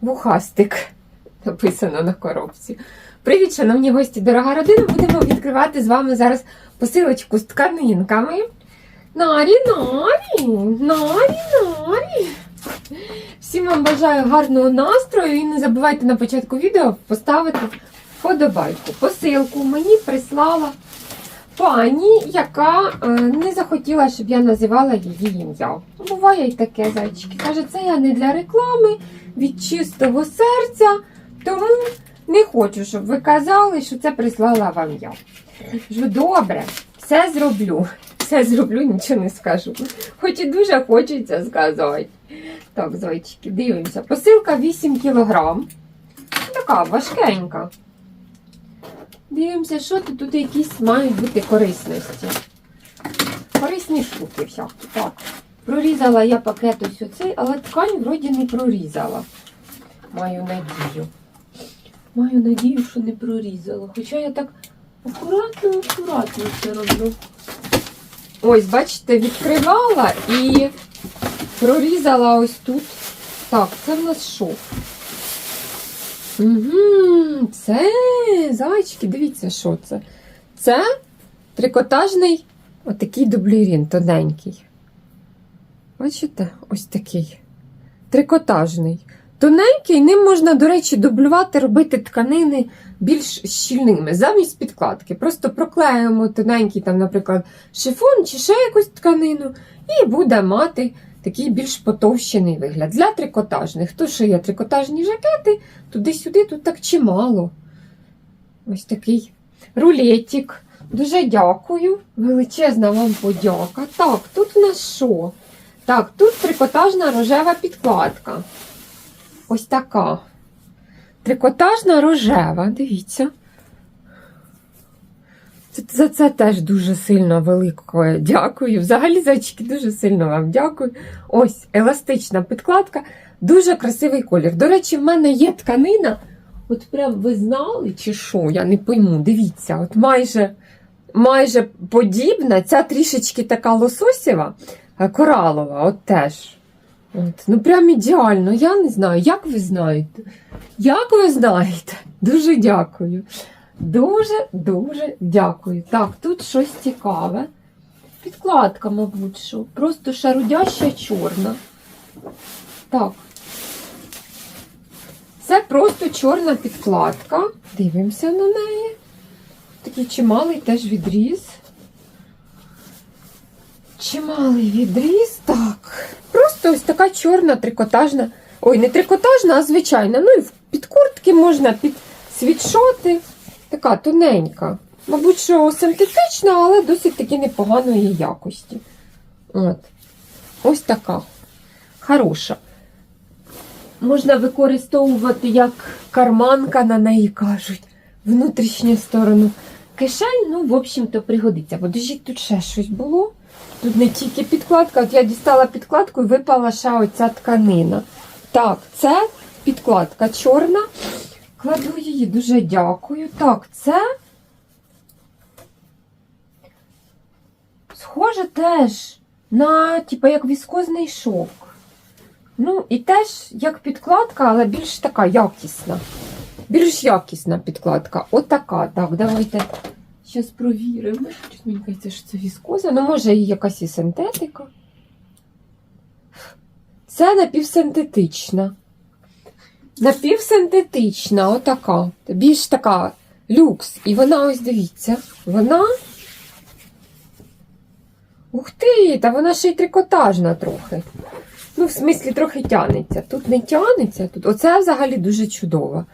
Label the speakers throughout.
Speaker 1: вухастик. Написано на коробці. Привіт, шановні гості, дорога родина! Будемо відкривати з вами зараз посилочку з тканинками. Нарі, нарі, нарі, нарі. Всім вам бажаю гарного настрою і не забувайте на початку відео поставити вподобайку. Посилку мені прислала пані, яка е, не захотіла, щоб я називала її ім'я. Буває й таке, зайчики. Каже, це я не для реклами, від чистого серця, тому не хочу, щоб ви казали, що це прислала вам я. Кажу, добре, все зроблю. Все зроблю, нічого не скажу. Хоч і дуже хочеться сказати. Так, зайчики, дивимося. Посилка 8 кілограм. Така важкенька. Дивимося, що тут, тут якісь мають бути корисності. Корисні штуки всякі. Так. Прорізала я пакет ось оцей, але ткань вроді не прорізала. Маю надію. Маю надію, що не прорізала. Хоча я так акуратно, акуратно це роблю. Ось, бачите, відкривала і прорізала ось тут. Так, це в нас що? Угу, це зайчики, дивіться, що це. Це трикотажний отакий дублірін, тоненький. Бачите, ось такий. Трикотажний. Тоненький, ним можна, до речі, дублювати, робити тканини більш щільними, замість підкладки. Просто проклеїмо тоненький, там, наприклад, шифон чи ще якусь тканину, і буде мати такий більш потовщений вигляд. Для трикотажних. Хто шиє трикотажні жакети, туди-сюди, тут так чимало. Ось такий рулетик. Дуже дякую. Величезна вам подяка. Так, тут у нас що? Так, тут трикотажна рожева підкладка. Ось така. Трикотажна рожева, дивіться. За це теж дуже сильно велике дякую. Взагалі, зайчики, дуже сильно вам дякую. Ось еластична підкладка, дуже красивий колір. До речі, в мене є тканина. От прям ви знали, чи що, я не пойму. Дивіться, от майже, майже подібна, ця трішечки така лососєва, коралова, от теж. От, ну прям ідеально. Я не знаю, як ви знаєте? Як ви знаєте? Дуже дякую. Дуже-дуже дякую. Так, тут щось цікаве. Підкладка, мабуть, що. Просто шарудяща чорна. Так. Це просто чорна підкладка. Дивимося на неї. Такий чималий теж відріз. Чималий відріз. Так. Просто ось така чорна трикотажна. Ой, не трикотажна, а звичайна. Ну і в підкуртки можна під світшоти. Така тоненька. Мабуть, що синтетична, але досить таки непоганої якості. От. Ось така. Хороша. Можна використовувати як карманка на неї кажуть. Внутрішню сторону. Кишень, ну, в общем-то, пригодиться. Бо Подождіть, тут ще щось було. Тут не тільки підкладка, от я дістала підкладку і випала ще оця тканина. Так, це підкладка чорна. Кладу її, дуже дякую. Так, це. Схоже теж на, типу, як віскозний шовк. Ну, і теж як підкладка, але більш така якісна. Більш якісна підкладка. Отака. Так, давайте зараз провіримо. Щось мені здається, що це віскоза. Ну, може, і якась і синтетика. Це напівсинтетична. Напівсинтетична, отака. Більш така люкс. І вона, ось дивіться, вона. Ух ти, та вона ще й трикотажна трохи. Ну, в смислі, трохи тянеться. Тут не тянеться, тут. Оце взагалі дуже чудово.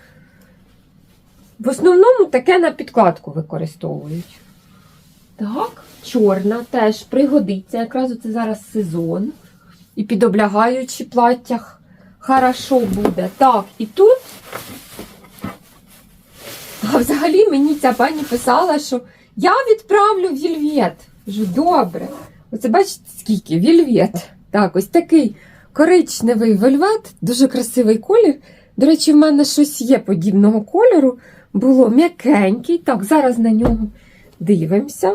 Speaker 1: В основному таке на підкладку використовують. Так, чорна теж пригодиться. Якраз це зараз сезон. І під облягаючі платтях хорошо буде. Так, і тут. А взагалі мені ця пані писала, що я відправлю вільвет. Кажу, добре. Оце бачите, скільки? Вільвет. Так, ось такий коричневий вельвет, дуже красивий колір. До речі, в мене щось є подібного кольору. Було м'якенький. Так, зараз на нього дивимося.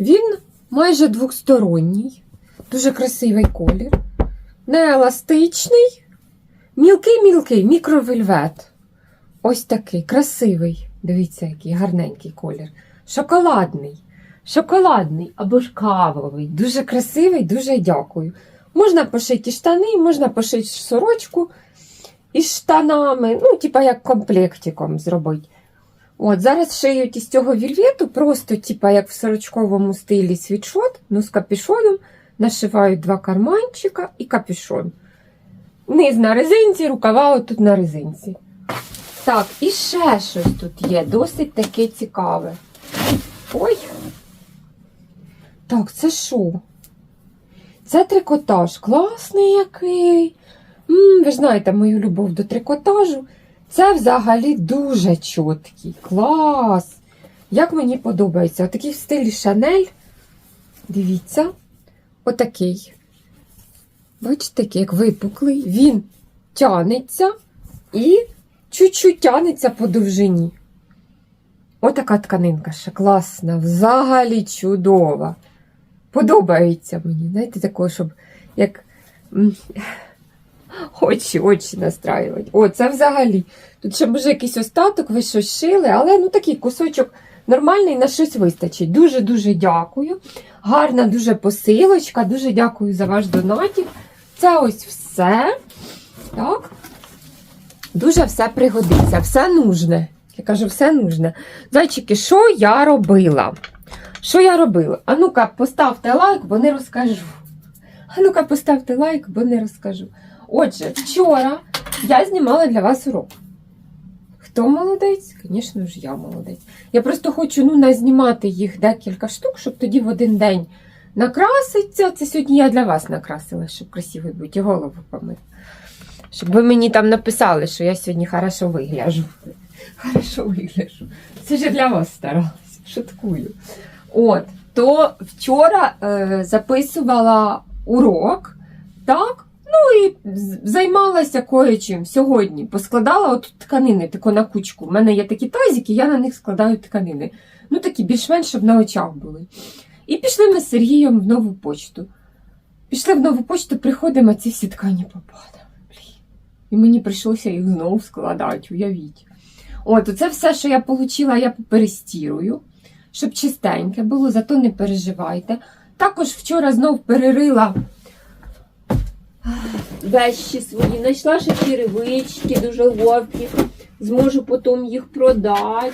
Speaker 1: Він майже двосторонній, дуже красивий колір. Нееластичний, мілкий-мілкий мікровельвет. Ось такий красивий. Дивіться, який гарненький колір. Шоколадний. Шоколадний або ж кавовий. Дуже красивий, дуже дякую. Можна пошити штани, можна пошити сорочку із штанами, ну, типа як комплектиком зробити. От, зараз шиють із цього вільвету, просто, типа, як в сорочковому стилі світшот, ну з капюшоном, нашивають два карманчика і капюшон. Низ на резинці, рукава отут на резинці. Так, і ще щось тут є, досить таке цікаве. Ой. Так, це що? Це трикотаж. Класний який. м ви ж знаєте мою любов до трикотажу. Це взагалі дуже чіткий. Клас! Як мені подобається. Отакий в стилі Шанель. Дивіться, отакий. Бачите, як випуклий. Він тянеться і чуть-чуть тянеться по довжині. Отака тканинка ще класна, взагалі чудова. Подобається мені. Знаєте, такого, щоб як очі, очі настраювати. О, це взагалі. Тут ще може якийсь остаток, ви щось шили, але ну такий кусочок нормальний на щось вистачить. Дуже-дуже дякую. Гарна дуже посилочка. Дуже дякую за ваш донатик. Це ось все. Так. Дуже все пригодиться, все нужне. Я кажу, все нужне. Зайчики, що я робила? Що я робила? А ну-ка, поставте лайк, бо не розкажу. А ну-ка, поставте лайк, бо не розкажу. Отже, вчора я знімала для вас урок. Хто молодець? Звісно ж, я молодець. Я просто хочу ну, назнімати їх декілька штук, щоб тоді в один день накраситься. Це сьогодні я для вас накрасила, щоб красивий бути, і голову помити. Щоб ви мені там написали, що я сьогодні хорошо вигляжу. Хорошо вигляжу. Це ж для вас старалася, шуткую. От, то вчора е, записувала урок, так? Ну і займалася кое-чим сьогодні. Поскладала от тканини тако на кучку. У мене є такі тазики, я на них складаю тканини. Ну, такі більш-менш, щоб на очах були. І пішли ми з Сергієм в нову почту. Пішли в нову почту, приходимо, а ці всі ткані попадали. І мені прийшлося їх знову складати, уявіть. От, це все, що я отримала, я поперестірую, щоб чистеньке було, зато не переживайте. Також вчора знов перерила вещі свої, знайшла ще черевички дуже ловкі, зможу потім їх продати.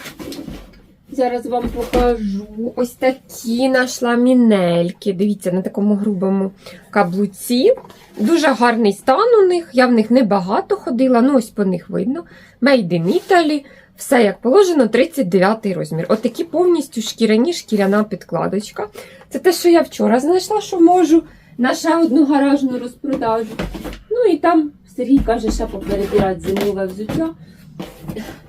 Speaker 1: Зараз вам покажу. Ось такі знайшла мінельки. Дивіться, на такому грубому каблуці. Дуже гарний стан у них. Я в них небагато ходила, ну ось по них видно. Made in Italy. Все як положено, 39 розмір. Отакі повністю шкіряні шкіряна підкладочка. Це те, що я вчора знайшла, що можу на ще одну гаражну розпродажу. Ну і там Сергій каже, ще поперебирати зимове взуття.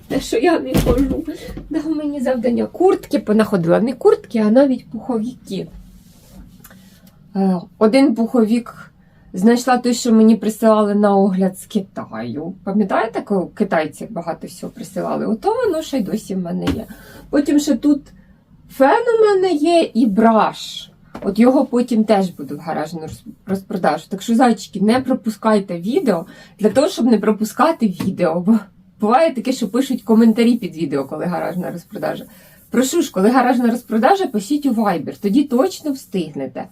Speaker 1: Те, що я не хожу. Дав мені завдання куртки, понаходила не куртки, а навіть пуховіки. Е, Один пуховік знайшла той, що мені присилали на огляд з Китаю. Пам'ятаєте, коли китайці багато всього присилали? Ото воно ще й досі в мене є. Потім ще тут фен у мене є і браш. От його потім теж буду в гаражну розпродажу. Так що, зайчики, не пропускайте відео для того, щоб не пропускати відео. Бо буває таке, що пишуть коментарі під відео, коли гаражна розпродажа. Прошу ж, коли гаражна розпродажа, пишіть у Viber, тоді точно встигнете.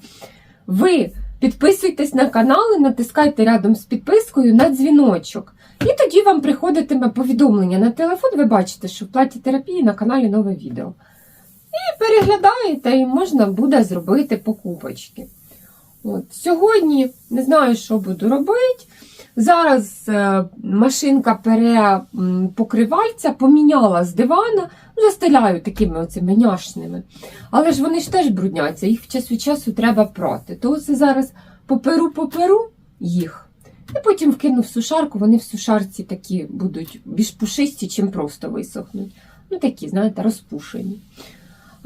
Speaker 1: Ви підписуйтесь на канал і натискайте рядом з підпискою на дзвіночок. І тоді вам приходитиме повідомлення на телефон. Ви бачите, що в платі терапії на каналі нове відео. І переглядаєте, і можна буде зробити покупочки. От. Сьогодні не знаю, що буду робити. Зараз е, машинка пере м, покривальця, поміняла з дивана, ну, застеляю такими оцими няшними. Але ж вони ж теж брудняться, їх час від часу треба прати. То це зараз поперу поперу їх. І потім вкину в сушарку, вони в сушарці такі будуть більш пушисті, чим просто висохнуть. Ну такі, знаєте, розпушені.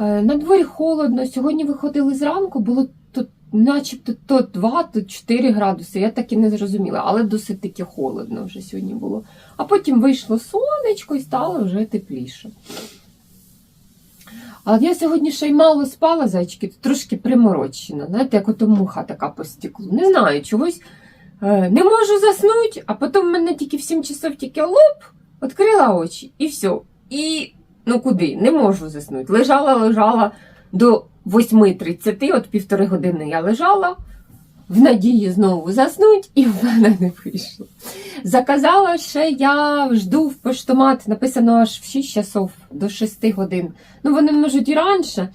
Speaker 1: Е, На дворі холодно. Сьогодні виходили зранку, було тут начебто то 2, то 4 градуси. Я так і не зрозуміла, але досить таки холодно вже сьогодні було. А потім вийшло сонечко і стало вже тепліше. А я сьогодні ще й мало спала, зайчики, трошки приморочена. Знаєте, як ото муха така по стеклу. Не знаю, чогось Е, Не можу заснути, а потім мене тільки в 7 часов тільки лоп, відкрила очі і все. І ну куди? Не можу заснути. Лежала, лежала до 8.30, от півтори години я лежала. В надії знову заснуть, і в мене не вийшло. Заказала ще я жду в поштомат, написано аж в 6 часов до 6 годин. Ну, вони можуть і раніше.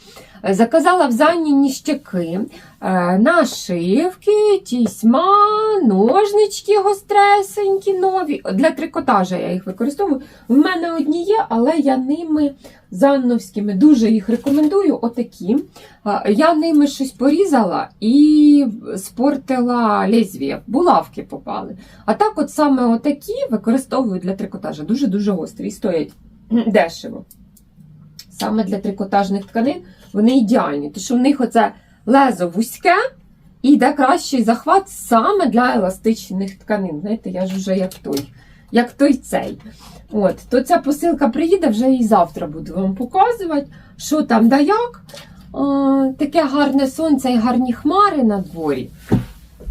Speaker 1: Заказала в Зані ніщаки, е, нашивки, тісьма, ножнички гостресенькі, нові. Для трикотажа я їх використовую. В мене одні є, але я ними занновськими дуже їх рекомендую. Отакі. Е, Я ними щось порізала і спортила лезвія, булавки попали. А так, от саме отакі використовую для трикотажа. Дуже-дуже гострі і стоять дешево. Саме для трикотажних тканин вони ідеальні, тому що в них оце лезо вузьке і йде кращий захват саме для еластичних тканин. Знаєте, я ж вже як той, як той цей. От, то ця посилка приїде, вже і завтра буду вам показувати, що там да як. А, таке гарне сонце і гарні хмари на дворі.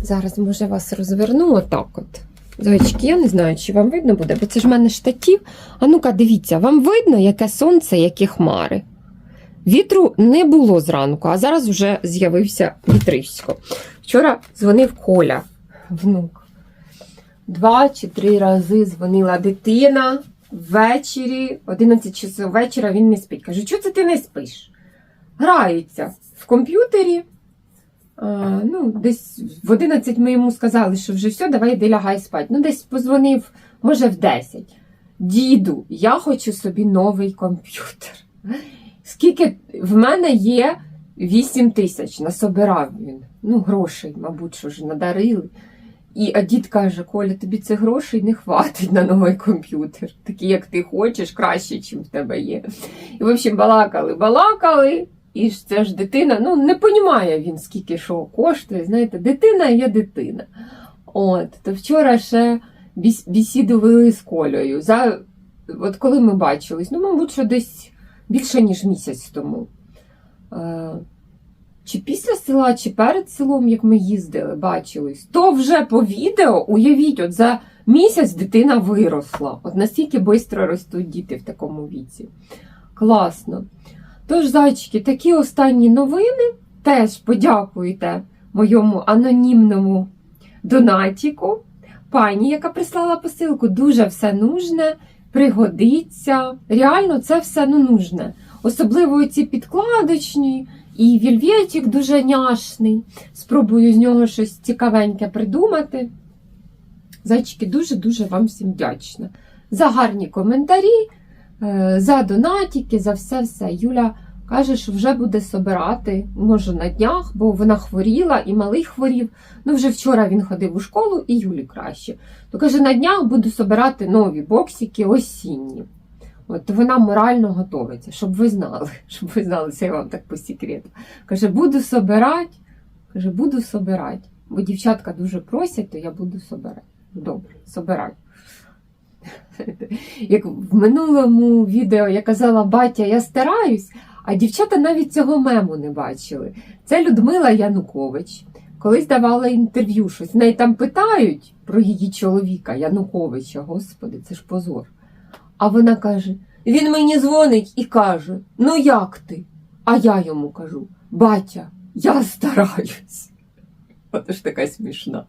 Speaker 1: Зараз, може, вас розверну отак от. Зайчики, я не знаю, чи вам видно буде, бо це ж в мене штатів. А ну-ка, дивіться, вам видно, яке сонце, які хмари. Вітру не було зранку, а зараз вже з'явився вітрисько. Вчора дзвонив Коля, внук. Два чи три рази дзвонила дитина ввечері, 11 часов вечора він не спить. Кажу, чого це ти не спиш? Граються в комп'ютері. А, ну, десь в 11 ми йому сказали, що вже все, давай йди лягай спати. Ну, десь позвонив, може, в 10. Діду, я хочу собі новий комп'ютер. Скільки в мене є 8 тисяч, насобирав він. Ну, грошей, мабуть, що ж надарили. І а дід каже: Коля, тобі це грошей не хватить на новий комп'ютер. Такий, як ти хочеш, краще, ніж в тебе є. І, в общем, балакали, балакали. І ж це ж дитина, ну не розуміє він, скільки що коштує. Знаєте, дитина є дитина. От, то вчора ще бесіду вели з Колею. За, от коли ми бачились, ну, мабуть, що десь більше, ніж місяць тому. Е, чи після села, чи перед селом, як ми їздили, бачились, то вже по відео, уявіть, от за місяць дитина виросла. От настільки швидко ростуть діти в такому віці. Класно. Тож, зайчики, такі останні новини. Теж подякуйте моєму анонімному донатіку. Пані, яка прислала посилку, дуже все нужне, пригодиться. Реально, це все ну, нужне. Особливо ці підкладочні, і вільветик дуже няшний. Спробую з нього щось цікавеньке придумати. Зайчики, дуже-дуже вам всім вдячна. За гарні коментарі, за донатики, за все-все. Юля каже, що вже буде собирати, може на днях, бо вона хворіла і малий хворів. Ну, вже вчора він ходив у школу і Юлі краще. То каже, на днях буду собирати нові боксики осінні. От вона морально готовиться, щоб ви знали, щоб ви знали, це я вам так по секрету. Каже, буду собирати, каже, буду собирати. Бо дівчатка дуже просять, то я буду собирати. Добре, собирай. Як в минулому відео я казала, батя, я стараюсь, а дівчата навіть цього мему не бачили. Це Людмила Янукович. Колись давала інтерв'ю, щось в неї там питають про її чоловіка Януковича. Господи, це ж позор. А вона каже: він мені дзвонить і каже: Ну як ти? А я йому кажу: Батя, я стараюсь. От ж така смішна.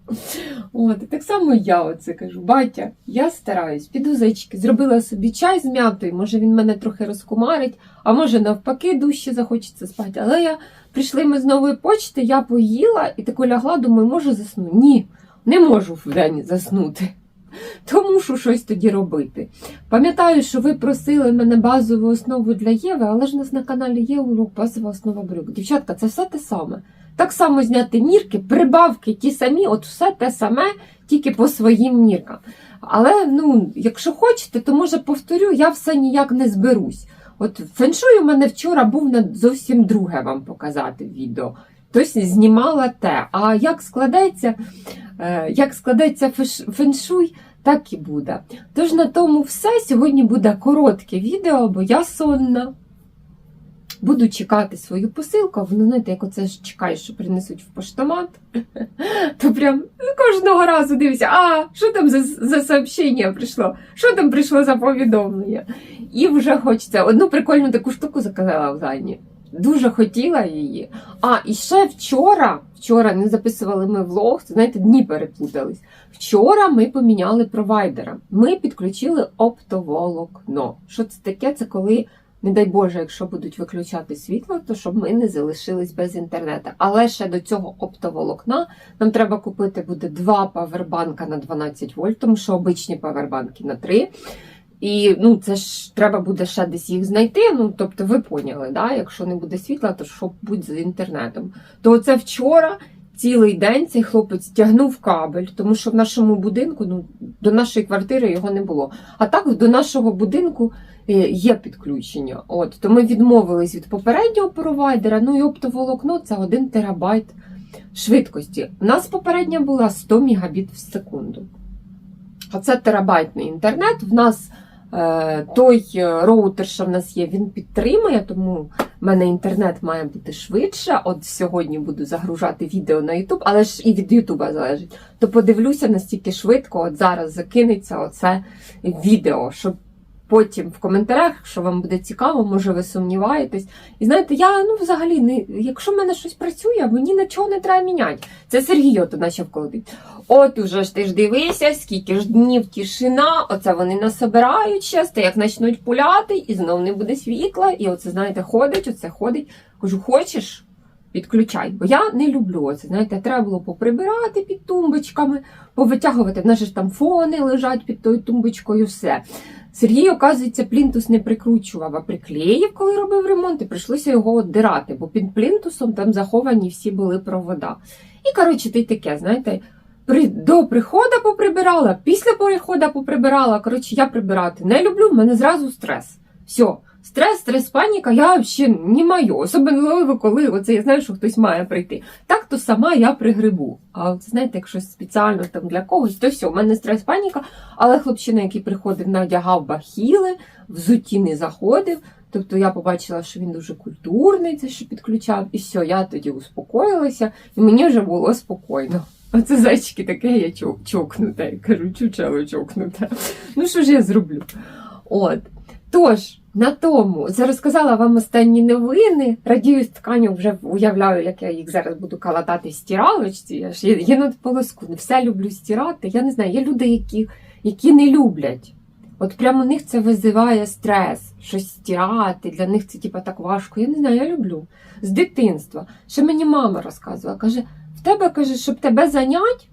Speaker 1: От, і так само я оце кажу: батя, я стараюсь, піду зайчики, зробила собі чай з м'ятою, може він мене трохи розкумарить, а може навпаки дужче захочеться спати. Але я прийшли ми з нової почти, я поїла і таку лягла, думаю, може засну. Ні, не можу вдень заснути. То мушу щось тоді робити. Пам'ятаю, що ви просили мене базову основу для Єви, але ж у нас на каналі є урок базова основа брюк. Дівчатка, це все те саме. Так само зняти мірки, прибавки ті самі, от все те саме, тільки по своїм міркам. Але ну, якщо хочете, то може повторю, я все ніяк не зберусь. От феншуй у мене вчора був на зовсім друге вам показати відео. Тобто знімала те. А як складеться, е, як складеться феншуй, так і буде. Тож на тому все. Сьогодні буде коротке відео, бо я сонна. Буду чекати свою посилку, воно, знаєте, як оце ж чекаєш, що принесуть в поштомат, то прям кожного разу дивишся, а що там за, за сообщення прийшло? Що там прийшло за повідомлення? І вже хочеться. Одну прикольну таку штуку заказала в Дані. Дуже хотіла її. А, і ще вчора, вчора не записували ми влог, знаєте, дні переплутались. Вчора ми поміняли провайдера. Ми підключили оптоволокно. Що це таке? Це коли, не дай Боже, якщо будуть виключати світло, то щоб ми не залишились без інтернету. Але ще до цього оптоволокна нам треба купити буде два павербанка на 12 вольт, тому що обичні павербанки на 3. І ну, це ж треба буде ще десь їх знайти. Ну, тобто, ви поняли, да? якщо не буде світла, то що будь з інтернетом. То це вчора цілий день цей хлопець тягнув кабель, тому що в нашому будинку, ну, до нашої квартири його не було. А так до нашого будинку є підключення. От, то ми відмовились від попереднього провайдера, ну і оптоволокно це 1 терабайт швидкості. У нас попередня була 100 мегабіт в секунду. А це терабайтний інтернет. В нас е, той е, роутер, що в нас є, він підтримує, тому в мене інтернет має бути швидше. От сьогодні буду загружати відео на YouTube, але ж і від Ютуба залежить. То подивлюся настільки швидко, от зараз закинеться оце відео, щоб потім в коментарях, якщо вам буде цікаво, може ви сумніваєтесь. І знаєте, я ну взагалі не якщо в мене щось працює, мені нічого не треба міняти. Це Сергій ото почав колотити. От уже ж ти ж дивися, скільки ж днів тишина, оце вони насобирають щас, як почнуть пуляти, і знов не буде світла, і оце, знаєте, ходить, оце ходить. Кажу, хочеш? Підключай, бо я не люблю оце. Знаєте, треба було поприбирати під тумбочками, повитягувати. В нас ж там фони лежать під тою тумбочкою, все. Сергій, оказується, плінтус не прикручував, а приклеїв, коли робив ремонт, і прийшлося його оддирати, бо під плінтусом там заховані всі були провода. І, коротше, ти таке, знаєте, при, до приходу поприбирала, після приходу поприбирала. Коротше, я прибирати не люблю, в мене зразу стрес. Все. Стрес, стрес, паніка, я взагалі не маю. Особливо, коли оце я знаю, що хтось має прийти. Так то сама я пригрибу. А от знаєте, якщо спеціально там для когось, то все, у мене стрес, паніка. Але хлопчина, який приходив, надягав бахіли, взуті не заходив. Тобто я побачила, що він дуже культурний, це що підключав, і все, я тоді успокоїлася, і мені вже було спокійно. Оце зайчики таке, я чок, чокнуте. Я кажу, чучело чокнуте. Ну що ж я зроблю? От. Тож, на тому це розказала вам останні новини. Радію з тканю, вже уявляю, як я їх зараз буду калатати в стиралочці. Я ж є, над полоску, все люблю стирати. Я не знаю, є люди, які, які не люблять. От прямо у них це визиває стрес, щось стирати, для них це типа так важко. Я не знаю, я люблю. З дитинства. Ще мені мама розказувала, каже, в тебе каже, щоб тебе зайнять,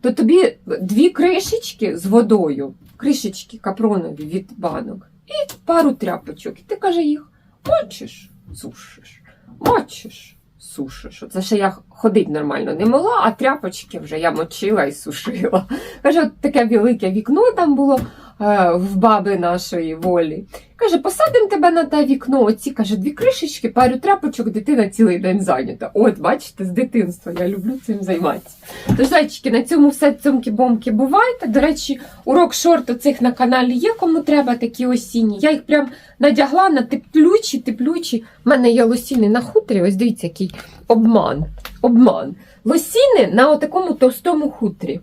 Speaker 1: то тобі дві кришечки з водою, кришечки капронові від банок, і пару тряпочок. І ти каже, їх мочиш, сушиш, мочиш, сушиш. Це ще я ходити нормально не могла, а тряпочки вже я мочила і сушила. Каже, от таке велике вікно там було в баби нашої волі. Каже, посадимо тебе на те вікно. Оці каже, дві кришечки, пару тряпочок, дитина цілий день зайнята. От, бачите, з дитинства я люблю цим займатися. Тож, зайчики, на цьому все цьомки-бомки бувайте. До речі, урок шорту цих на каналі є, кому треба такі осінні. Я їх прям надягла на теплючі, теплючі. У мене є лосіни на хутрі. Ось дивіться, який обман. Обман. Лосіни на такому товстому хутрі.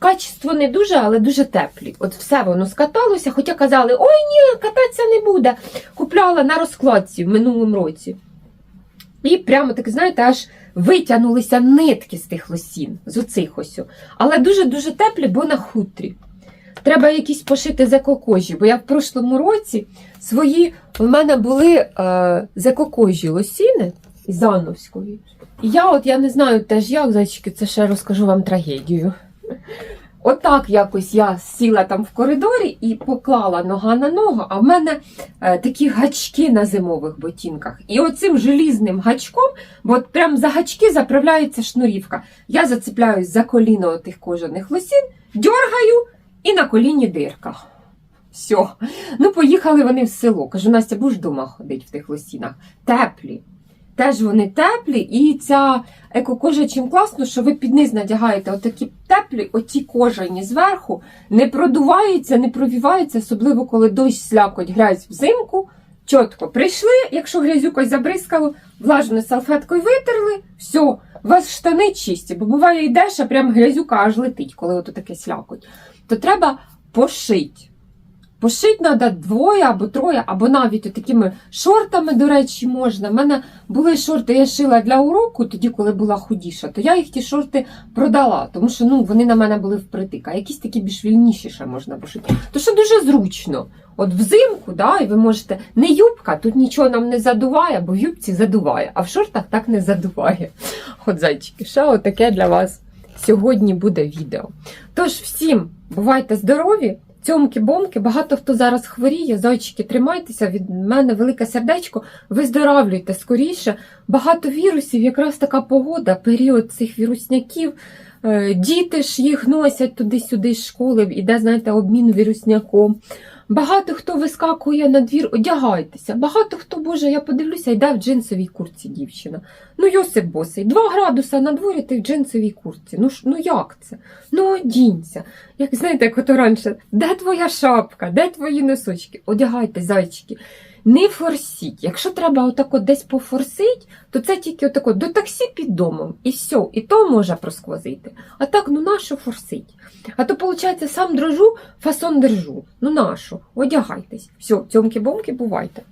Speaker 1: Качество не дуже, але дуже теплі. От все воно скаталося, хоча казали, ой ні, кататися не буде. Купляла на розкладці в минулому році. І прямо так, знаєте, аж витягнулися нитки з тих лосін, з оцих ось. Але дуже-дуже теплі, бо на хутрі. Треба якісь пошити з екокожі, бо я в прошлому році свої в мене були е, з лосіни із Ановської. І я от я не знаю теж як, зайчики, це ще розкажу вам трагедію. Отак якось я сіла там в коридорі і поклала нога на ногу, а в мене е, такі гачки на зимових ботинках. І оцим желізним гачком, бо от прям за гачки заправляється шнурівка. Я зацепляюсь за коліно тих кожаних лосін, дьоргаю і на коліні дирка. Все. Ну, поїхали вони в село. Кажу, Настя, будеш вдома ходити в тих лосінах. Теплі. Теж вони теплі, і ця екокожа чим класно, що ви під низ надягаєте отакі теплі, оті кожані зверху, не продуваються, не провіваються, особливо коли дощ слякоть грязь взимку. чітко прийшли, якщо грязюкою забризкало, влажною салфеткою витерли, все, у вас штани чисті, бо буває йдеш, а прям грязюка аж летить, коли ото таке слякоть. То треба пошити. Пошити треба двоє або троє, або навіть такими шортами, до речі, можна. У мене були шорти, я шила для уроку, тоді, коли була худіша, то я їх ті шорти продала, тому що ну, вони на мене були впритик, а якісь такі більш вільніші ще можна пошити. То що дуже зручно. От взимку, да, і ви можете не юбка, тут нічого нам не задуває, бо в юбці задуває, а в шортах так не задуває. От зайчики, ще отаке для вас сьогодні буде відео. Тож всім бувайте здорові! Цьомки-бомки, багато хто зараз хворіє, зайчики, тримайтеся від мене велике сердечко, виздоравлюйте скоріше. Багато вірусів, якраз така погода, період цих вірусняків. Е, Діти ж їх носять туди-сюди з школи, іде, знаєте, обмін вірусняком. Багато хто вискакує на двір, одягайтеся. Багато хто, Боже, я подивлюся, йде в джинсовій курці дівчина. Ну, Йосип босий, 2 градуса на дворі ти в джинсовій курці. Ну, ну як це? Ну, одінься. Як знаєте, як ото раніше, де твоя шапка, де твої носочки? Одягайте, зайчики. Не форсіть. Якщо треба отако десь пофорсить, то це тільки отако до таксі під домом. І все, і то може просквозити. А так, ну нащо форсить? А то, виходить, сам дрожу, фасон держу. Ну нащо? Одягайтесь. Все, цьомки-бомки, бувайте.